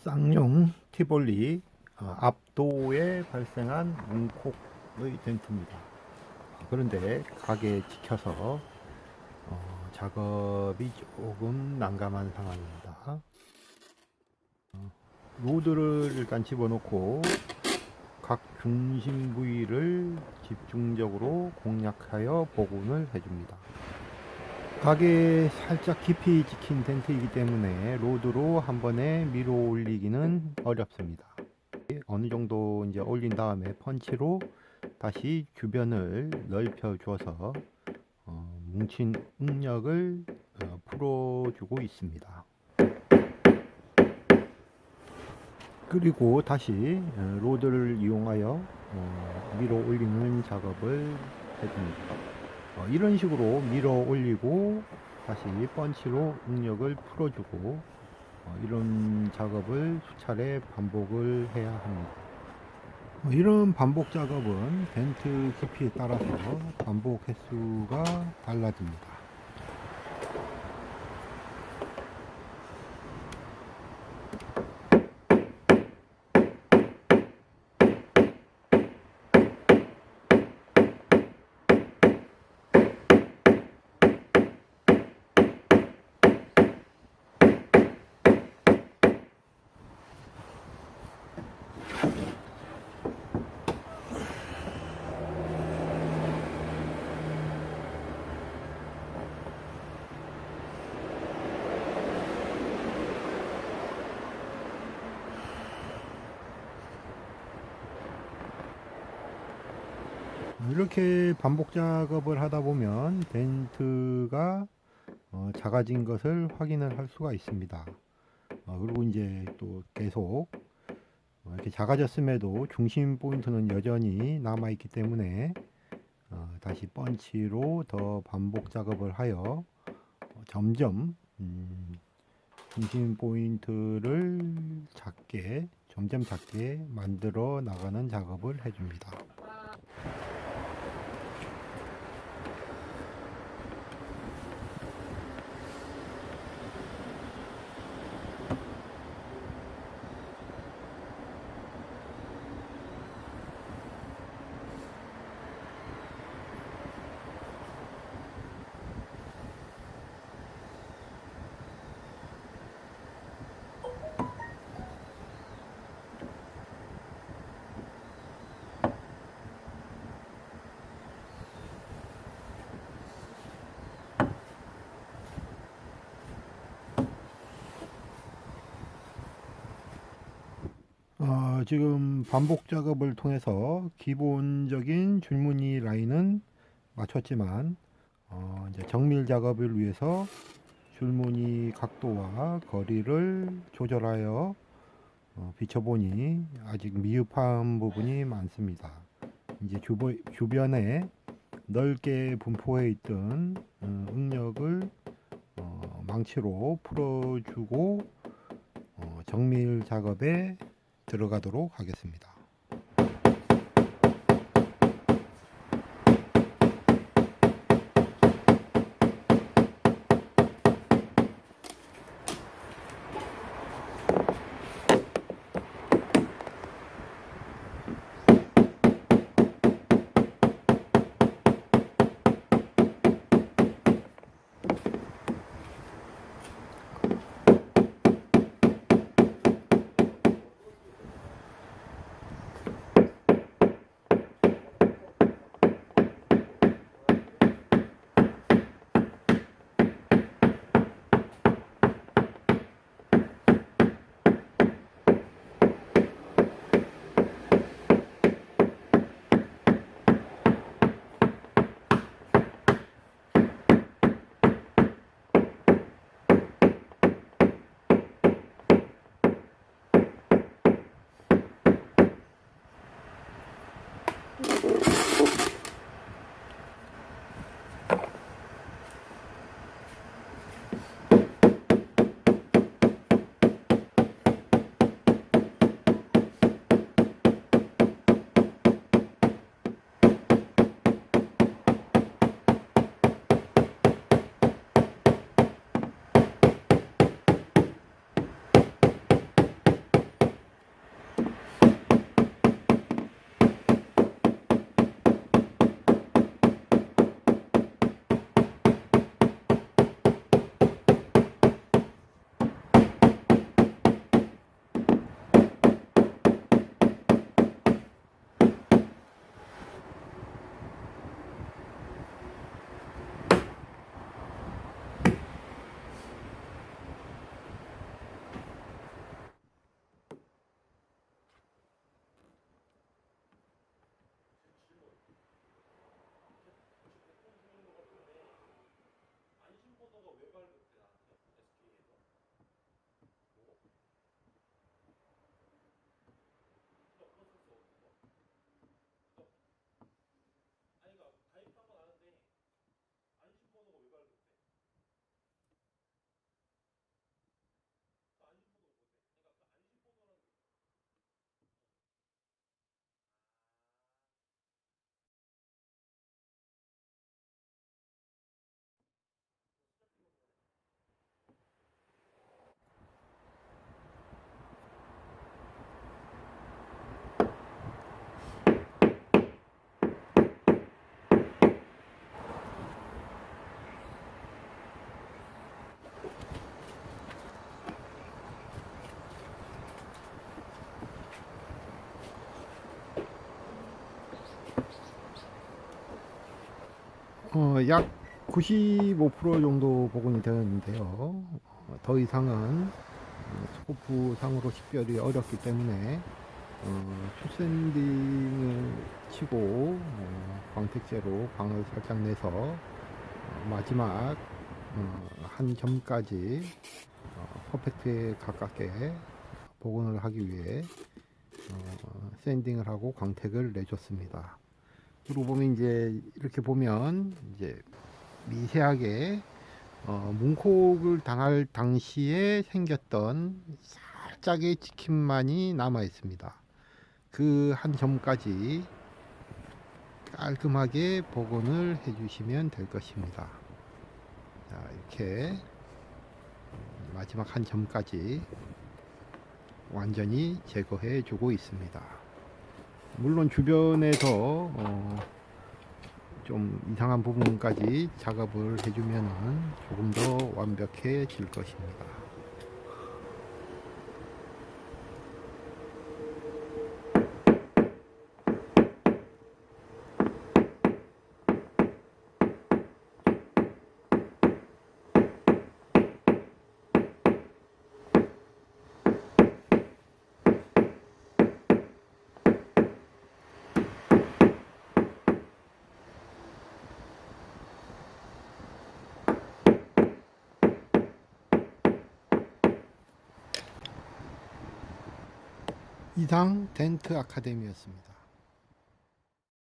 쌍용 티볼리 어, 앞도에 발생한 문콕의 덴트입니다. 어, 그런데 가게에 찍혀서 어, 작업이 조금 난감한 상황입니다. 어, 로드를 일단 집어넣고 각 중심 부위를 집중적으로 공략하여 복원을 해줍니다. 가게에 살짝 깊이 찍힌 덴트이기 때문에 로드로 한 번에 밀어 올리기는 어렵습니다. 어느 정도 이제 올린 다음에 펀치로 다시 주변을 넓혀 줘서 어, 뭉친 응력을 어, 풀어주고 있습니다. 그리고 다시 어, 로드를 이용하여 어, 밀어 올리는 작업을 해줍니다. 어, 이런 식으로 밀어 올리고 다시 펀치로 응력을 풀어주고 어, 이런 작업을 수차례 반복을 해야 합니다. 어, 이런 반복 작업은 벤트 깊이에 따라서 반복 횟수가 달라집니다. 이렇게 반복 작업을 하다 보면 벤트가 어, 작아진 것을 확인을 할 수가 있습니다. 어, 그리고 이제 또 계속 어, 이렇게 작아졌음에도 중심 포인트는 여전히 남아 있기 때문에 어, 다시 펀치로 더 반복 작업을 하여 어, 점점 음, 중심 포인트를 작게 점점 작게 만들어 나가는 작업을 해줍니다. 어, 지금 반복 작업을 통해서 기본적인 줄무늬 라인은 맞췄지만 어, 이제 정밀 작업을 위해서 줄무늬 각도와 거리를 조절하여 어, 비춰보니 아직 미흡한 부분이 많습니다. 이제 주보, 주변에 넓게 분포해 있던 어, 응력을 어, 망치로 풀어주고 어, 정밀 작업에 들어가도록 하겠습니다. 어, 약95% 정도 복원이 되었는데요. 어, 더 이상은 어, 스코프 상으로 식별이 어렵기 때문에 어, 투샌딩을 치고 어, 광택제로 광을 살짝 내서 어, 마지막 어, 한 점까지 어, 퍼펙트에 가깝게 복원을 하기 위해 어, 샌딩을 하고 광택을 내줬습니다. 그리고 보면 이제 이렇게 보면 이제 미세하게 어, 문콕을 당할 당시에 생겼던 살짝의 찍힘만이 남아 있습니다. 그 한 점까지 깔끔하게 복원을 해주시면 될 것입니다. 자, 이렇게 마지막 한 점까지 완전히 제거해 주고 있습니다. 물론 주변에서 어, 좀 이상한 부분까지 작업을 해주면 조금 더 완벽해질 것입니다. 이상 덴트 아카데미였습니다.